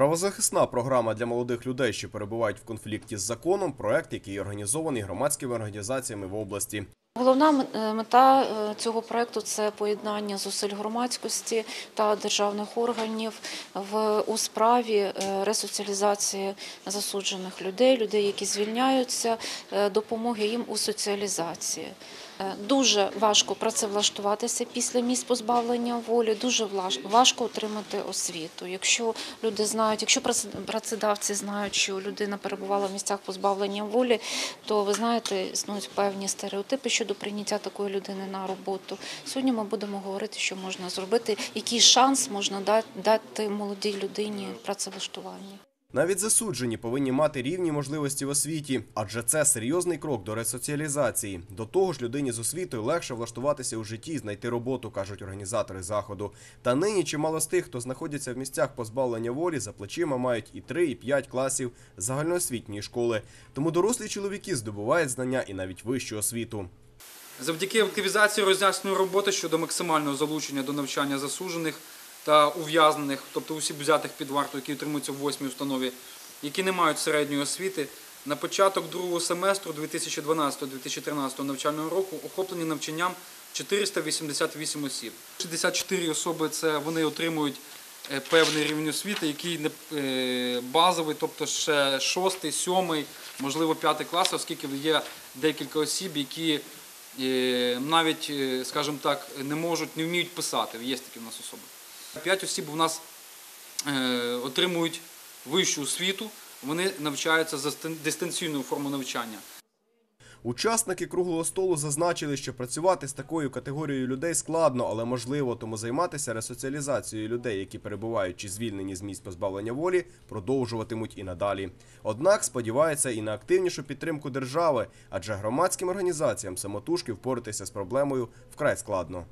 Правозахисна програма для молодих людей, що перебувають в конфлікті з законом, проект, який організований громадськими організаціями в області. Головна е, мета е, цього проекту це поєднання зусиль громадськості та державних органів в у справі е, ресоціалізації засуджених людей, людей, які звільняються, допомоги їм у соціалізації. Е, Дуже важко працевлаштуватися після місць позбавлення волі. Дуже важко отримати освіту. Якщо люди знають, якщо праце- працедавці знають, що людина перебувала в місцях позбавлення волі, то ви знаєте, існують певні стереотипи щодо прийняття такої людини на роботу. Сьогодні ми будемо говорити, що можна зробити, який шанс можна да- дати молодій людині працевлаштування. Навіть засуджені повинні мати рівні можливості в освіті, адже це серйозний крок до ресоціалізації. До того ж, людині з освітою легше влаштуватися у житті і знайти роботу, кажуть організатори заходу. Та нині чимало з тих, хто знаходяться в місцях позбавлення волі, за плечима мають і 3, і 5 класів загальноосвітньої школи. Тому дорослі чоловіки здобувають знання і навіть вищу освіту. Завдяки активізації роз'ясненої роботи щодо максимального залучення до навчання засуджених та ув'язнених, тобто усіх взятих під варту, які утримуються в восьмій установі, які не мають середньої освіти, на початок другого семестру 2012-2013 навчального року охоплені навчанням 488 осіб. 64 особи це вони отримують е, певний рівень освіти, який не е, базовий, тобто ще шостий, сьомий, можливо, п'ятий клас, оскільки є декілька осіб, які е, навіть, скажімо так, не можуть, не вміють писати. Є такі в нас особи. П'ять осіб у нас е, отримують вищу освіту, вони навчаються за дистанційною формою навчання. Учасники круглого столу зазначили, що працювати з такою категорією людей складно, але можливо, тому займатися ресоціалізацією людей, які перебувають чи звільнені з місць позбавлення волі, продовжуватимуть і надалі. Однак сподіваються і на активнішу підтримку держави, адже громадським організаціям самотужки впоратися з проблемою вкрай складно.